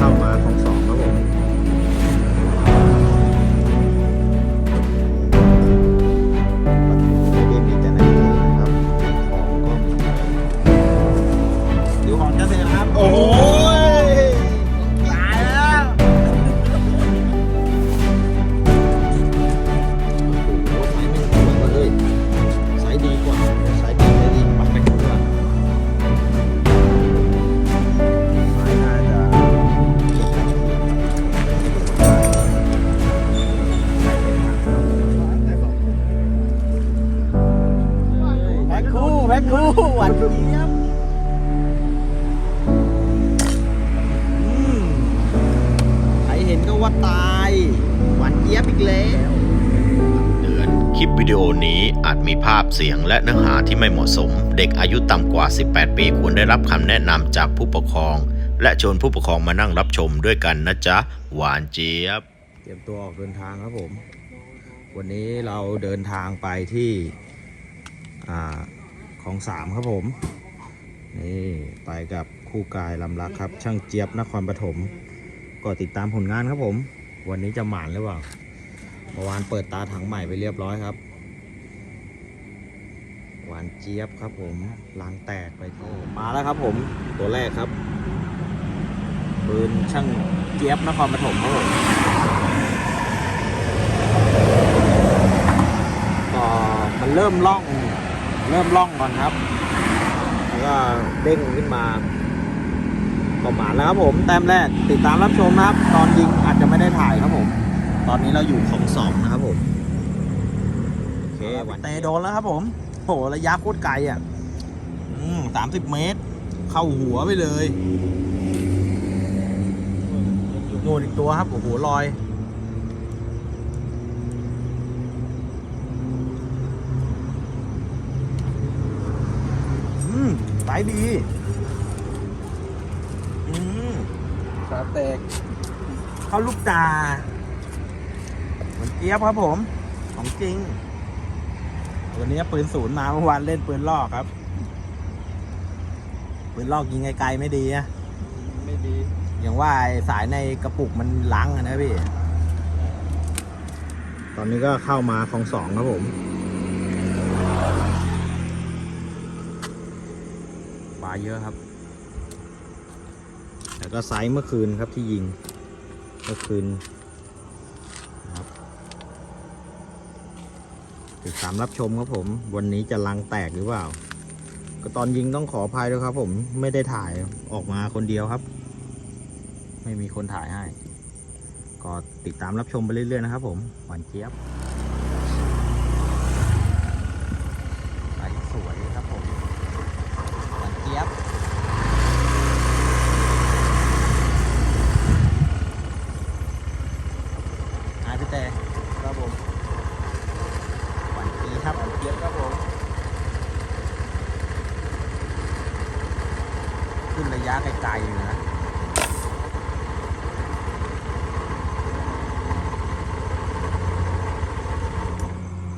สองครับผมไม่ได้มีแต่ในนะครับของก็มีดูของเกษตรครับโอ้ยตายแล้วโอ้โหไซส์ไม่เหมือนกันเลยไซส์ดีกว่าส์ดีไซส์ดี คลิปวิดีโอนี้อาจมีภาพเสียงและเนื้อหาที่ไม่เหมาะสม เด็กอายุต่ำกว่า 18 ปีควรได้รับคำแนะนำจากผู้ปกครอง และชวนผู้ปกครองมานั่งรับชมด้วยกันนะจ๊ะ หวานเจี๊ยบ เตรียมตัวออกเดินทางครับผม วันนี้เราเดินทางไปที่อ่าของสามครับผม นี่ไปกับคู่กายลำลักครับ ช่างเจี๊ยบนครปฐม ก็ติดตามผลงานครับผม วันนี้จะหมานหรือเปล่า เมื่อวานเปิดตาถังใหม่ไปเรียบร้อยครับ หวานเจี๊ยบครับผมลางแตกไปโอ้มาแล้วครับผมตัวแรกครับปืนช่างเจี๊ยบนครปฐมครับผมก็มันเริ่มล่องเริ่มล่องก่อนครับ แล้วก็เด้งขึ้นมาก็หมานแล้วครับผมแต้มแรกติดตามรับชมนะครับ ตอนยิงอาจจะไม่ได้ถ่ายครับผม ตอนนี้เราอยู่ของสองนะครับผมโอเควันเตะโดนแล้วครับผมโหระยะโคตรไกลอะอืมสามสิบเมตร เข้าหัวไปเลยโน่นอีกตัวครับ โอ้โหลอย อืมสายดี อืมขาแตก เข้าลูกตา เหมือนเจี๊ยบครับผม ของจริง วันนี้ปืนศูนย์มาเมื่อวานเล่นปืนลอกครับ ปืนลอกยิงไกลๆไม่ดีอะไม่ดี อย่างว่าไอ้สายในกระปุกมันล้างอะนะพี่ ตอนนี้ก็เข้ามาของสองครับผมปลาเยอะครับ แล้วก็ไซส์เมื่อคืนครับที่ยิง เมื่อคืนนะครับ ติดตามรับชมครับผม วันนี้จะลังแตกหรือเปล่า ก็ตอนยิงต้องขออภัยด้วยครับ ผมไม่ได้ถ่ายออกมาคนเดียวครับ ไม่มีคนถ่ายให้ ก็ติดตามรับชมไปเรื่อยๆนะครับ ผมหวานเจี๊ยบใสสวยครับผม หวานเจี๊ยบ หายไปแต่ ครับผม หวานเจี๊ยบ เย็บครับผม ขึ้นระยะไกลๆอยู่ นะ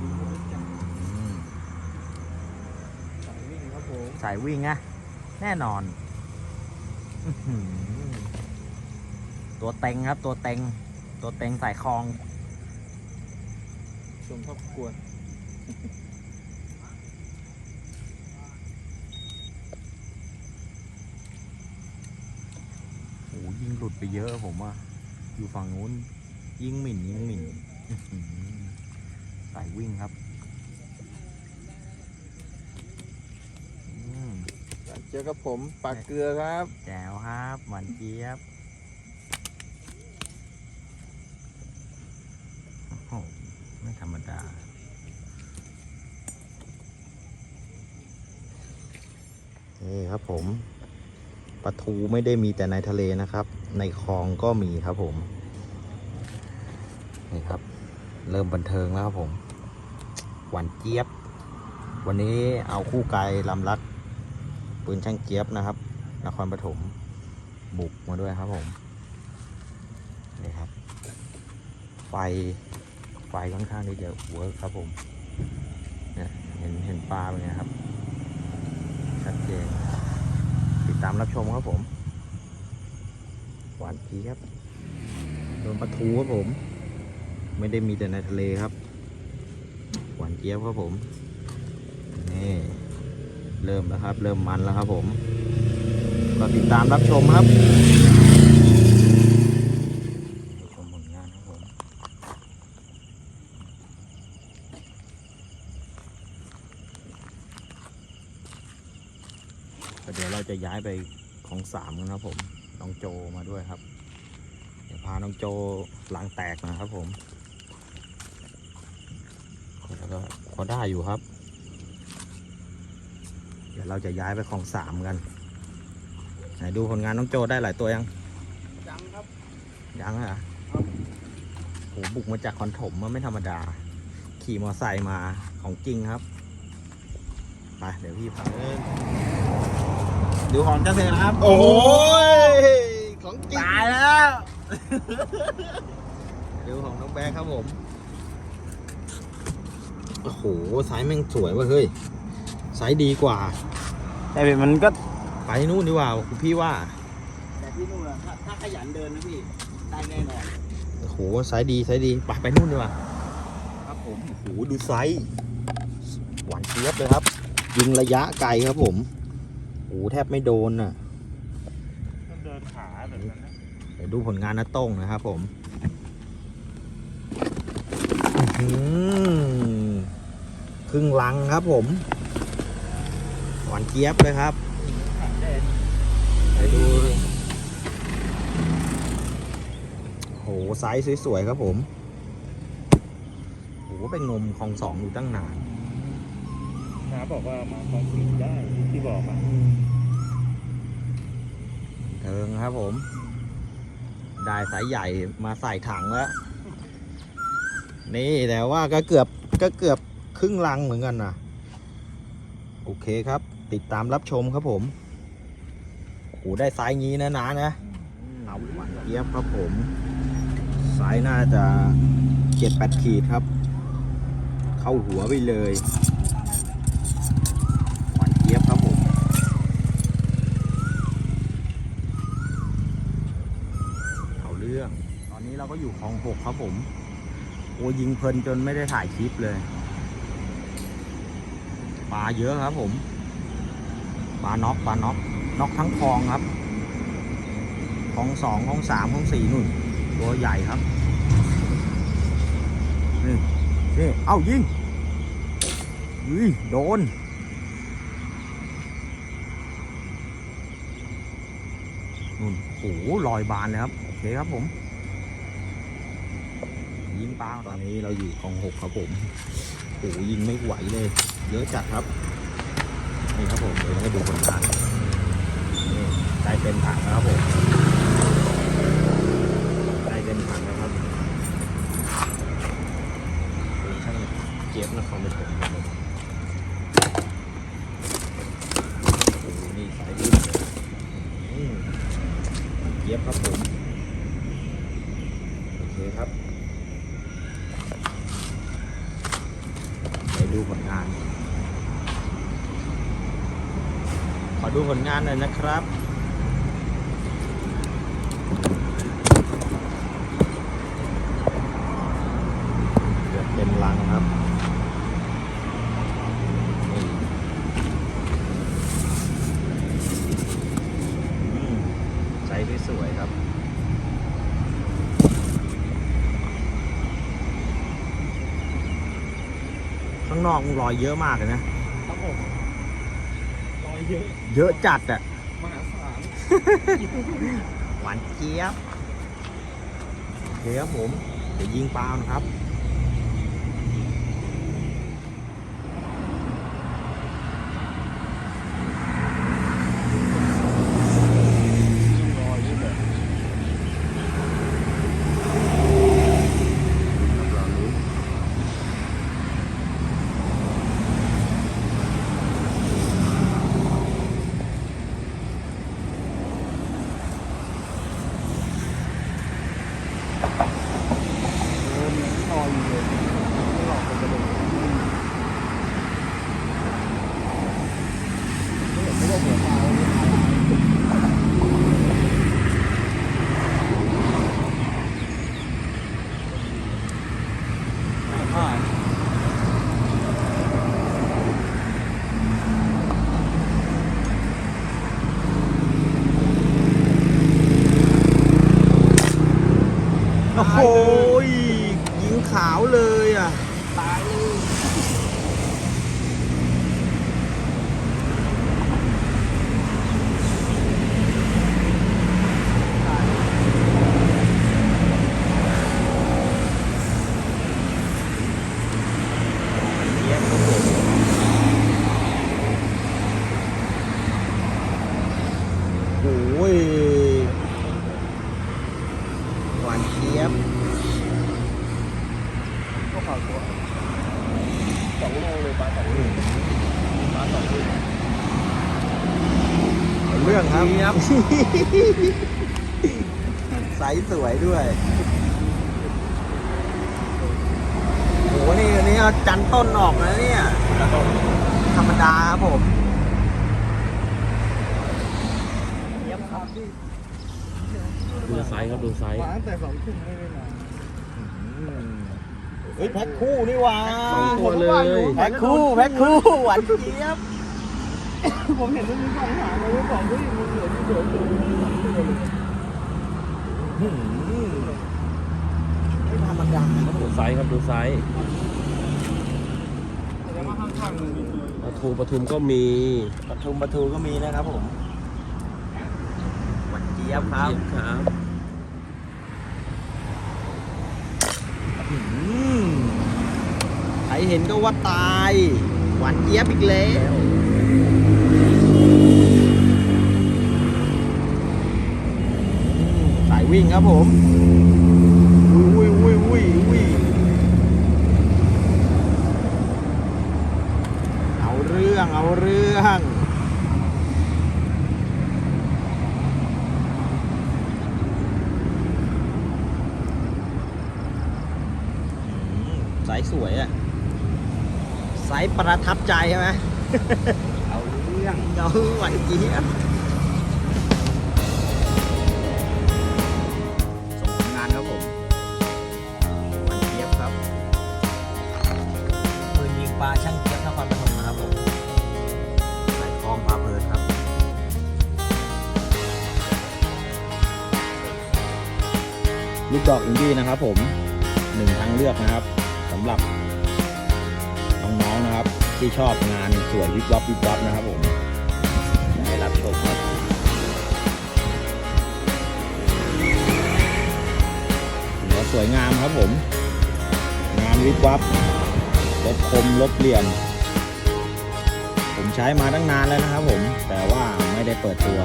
อืมสายวิ่งครับผมสายวิ่งอะแน่นอนอื้อหือตัวเต็งครับ ตัวเต็ง ตัวเต็งสายคลองชมครอบครัวโอ้ยิงห ลุดไปเยอะผมว่าอยู่ฝั่งนู้น ยิงหมิ่นยิงหมิ่นอื้อหือสายวิ่งครับอืมเจอกับผมปากเกลือครับแจ๋วครับหวานเจี๊ยบโอ้โหไม่ธรรมดานี่ครับผมปลาทูไม่ได้มีแต่ในทะเลนะครับ ในคลองก็มีครับผม นี่ครับ เริ่มบันเทิงแล้วครับผมหวานเจี๊ยบ วันนี้เอาคู่ไกลลำลัก ปืนช่างเจี๊ยบนะครับ นครปฐมบุกมาด้วยครับผม นี่ครับ ไฟ ไฟค่อนข้างที่จะเวิร์กครับผมเนี่ยเห็นเห็นปลาเป็นไงครับ ชัดเจน ติดตามรับชมครับผม หวานเจี๊ยบโดนปลาทูครับผม ไม่ได้มีแต่ในทะเลครับ หวานเจี๊ยบครับผมนี่เริ่มแล้วครับ เริ่มมันแล้วครับผม ก็ติดตามรับชมครับชมผลงานครับผมเดี๋ยวเราจะย้ายไปของสามกันครับผม น้องโจมาด้วยครับ เดี๋ยวพาน้องโจหลังแตกนะครับผมแล้วก็พอได้อยู่ครับ เดี๋ยวเราจะย้ายไปของสามกัน ไหนดูผลงานน้องโจได้หลายตัวยัง ยังครับ ยังเหรอโหบุกมาจากคอนถมมันไม่ธรรมดา ขี่มอไซค์มาของจริงครับ ไป เดี๋ยวพี่พาดู ของเจ้าเซนะครับ โอ้ยของจริงตายแล้วดูของน้องแบงค์ครับผม โอ้โหไซส์แม่งสวยว่ะเฮ้ยไซส์ดีกว่า แต่มันก็ไปนู่นดีกว่าคุณพี่ว่า แต่ที่นู่นอะถ้าถ้าขยันเดินนะพี่ ได้แน่นอน โอ้โหไซส์ดีไซส์ดีไปไปนู่นดีกว่า ครับผม โอ้โหดูไซส์หวานเจี๊ยบเลยครับ ยิงระยะไกลครับผมโอ้โหแทบไม่โดนน่ะเดินขาแบบนั้นนะเดี๋ยวดูผลงานน้าโต้งนะครับผมอื้อหือครึ่งลังครับผม หวานเจี๊ยบเลยครับขาแดงไปดู โหไซส์สวยๆครับผม โหเป็นงมของสองอยู่ตั้งนานน้าบอกว่ามาคลองสีได้ที่บอกอะ เทิงครับผม ได้สายใหญ่มาใส่ถังแล้ว นี่แต่ว่าก็เกือบก็เกือบครึ่งลังเหมือนกันนะโอเคครับ ติดตามรับชมครับผมโอ้โหได้ไซส์งี้นะนะนะเอาหวานเจี๊ยบครับผมไซส์น่าจะเจ็ดแปดขีดครับ เข้าหัวไปเลยหวานเจี๊ยบครับผม เอาเรื่อง ตอนนี้ เราก็อยู่คลองหกครับผม โอ้ยิงเพลินจนไม่ได้ถ่ายคลิปเลย ปลาเยอะครับผม ปลาน็อกปลาน็อกน็อกทั้งคลองครับคลองสองคลองสามคลองสี่นู่น ตัวใหญ่ครับ นี่นี่เอ้ายิงอุ้ยโดนนู่นโอ้โหลอยบานเลยครับ โอเคครับผม ยิงปลาตอนนี้เราอยู่กองหกครับผมโอ้โหยิงไม่ไหวเลย เยอะจัดครับนี่ครับผมเดี๋ยวให้ดูผลงานนี่ได้เต็มถังแล้วครับผมได้เต็มถังแล้วครับเป็นช่างเจี๊ยบนครปฐมครับผมโอ้นี่สายดีเลยอืมเย็บครับผม โอเคครับไปดูผลงาน ขอ ดูผลงานหน่อยนะครับเกือบเต็มลังครับนี่อืมไซส์ที่สวยครับข้างนอกมึงรอยเยอะมากเลยนะ เยอะเยอะจัดอะมหาศาลหวานเจี๊ยบโอเคครับผม เดี๋ยวยิงปลานะครับ รอยเยอะแบบ ครับเรารู้ โหยยิงขาวเลยอะ ตายเลย เจี๊ยบครับผมโอ้ยหวานเจี๊ยบ ก็ข่าวตัวสองโลเลยปลาสองโลปลาสองโล เอาเรื่องครับ ไซส์สวยด้วยโหนี่นี่เอาจันต้นออกนะเนี่ย ธรรมดาครับผมเยี่ยมครับที่ดูไซส์ครับดูไซส์มาตั้งแต่สองทุ่มไม่ได้นอนเฮ้ยแพ็คคู่นี่หว่าสองตัวเลย แพ็คคู่แพ็คคู่หวานเจี๊ยบ ผมเห็นมันมีสองหางเลยว่าสองที่มันเหลือที่เหลืออยู่หืมไม่ธรรมดาครับผดูมไซส์ครับดูไซส์แต่ว่าข้างๆมันมีปลาทูปลาทุมก็มีปลาทูปลาทูก็มีนะครับผมหวานเจี๊ยบครับเจี๊ยบครับหืมใครเห็นก็ว่าตาย หวานเจี๊ยบอีกแล้วสาย วิ่งครับผมอุ้ยอุ้ยอุ้ยอุ้ยเอาเรื่องเอาเรื่องอืมไซส์สวยอะไซส์ประทับใจใช่ไหมเอาเรื่องเอาหวานเจี๊ยบ ลูกดอกอินดี้นะครับ ผมหนึ่งทางเลือกนะครับสำหรับน้องๆนะครับ ที่ชอบงานสวยวิบวับวิบวับนะครับ ผมให้รับชมครับถือสวยงามครับผม งานวิบวับลบคมลบเหลี่ยม ผมใช้มาตั้งนานแล้วนะครับ ผม แต่ว่าไม่ได้เปิดตัว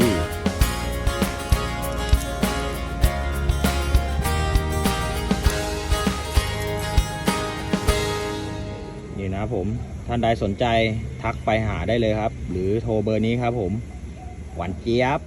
นี่ค นะครับผมท่านใดสนใจทักไปหาได้เลยครับ หรือโทรเบอร์นี้ครับผม หวานเจี๊ยบ